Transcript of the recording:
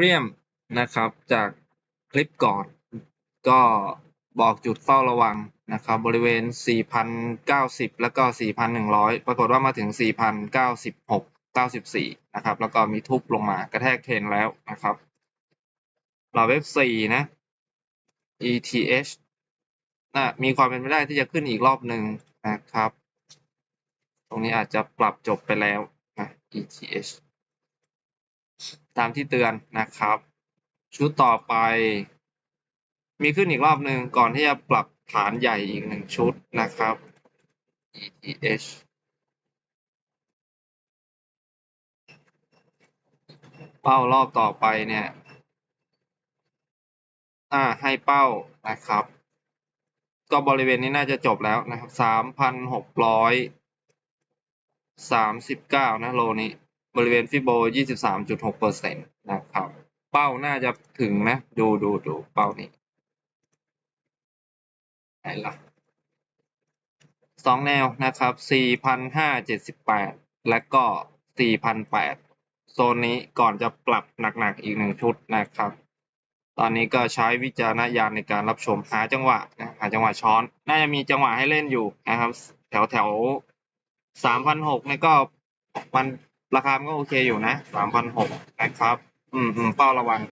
เรียมนะครับ จากคลิปก่อน ก็บอกจุดเฝ้าระวังนะครับ บริเวณ 4,090 แล้วก็ 4,100 ปรากฏว่ามาถึง 4,096 94 นะครับ แล้วก็มีทุบลงมากระแทกเทรนแล้วนะครับรอเว็บ4นะ ETH น่ะมีความเป็นไปได้ที่จะขึ้นอีกรอบหนึ่งนะครับ ตรงนี้อาจจะปรับจบไปแล้วนะ ETH ตามที่เตือนนะครับ ชุดต่อไป มีขึ้นอีกรอบหนึ่งก่อนที่จะปรับฐานใหญ่อีกหนึ่งชุดนะครับ ETH เป้ารอบต่อไปเนี่ย อ่า ให้เป้านะครับ ก็บริเวณนี้น่าจะจบแล้วนะครับสามพันหกร้อยสามสิบเก้านะโลนี้ บริเวณฟิโบยี่สิบสามจุดหกเปอร์เซ็นะครับ เป้าน่าจะถึงนะ ดูดูดูเป้านี้ไหนล่ะสองแนวนะครับสี่พันห้าเจ็ดสิบและก็สี่พันแปดโซนนี้ก่อนจะปรับหนักๆอีกหนึ่งชุดนะครับ ตอนนี้ก็ใช้วิจารณญาณในการรับชมหาจังหวะนะหาจังหวะช้อน น่าจะมีจังหวะให้เล่นอยู่นะครับ แถวแถวสามพันหกนี่ก็มัน ราคามันก็โอเคอยู่นะสามพันหกนะครับ อืมอืมเป้าระวัง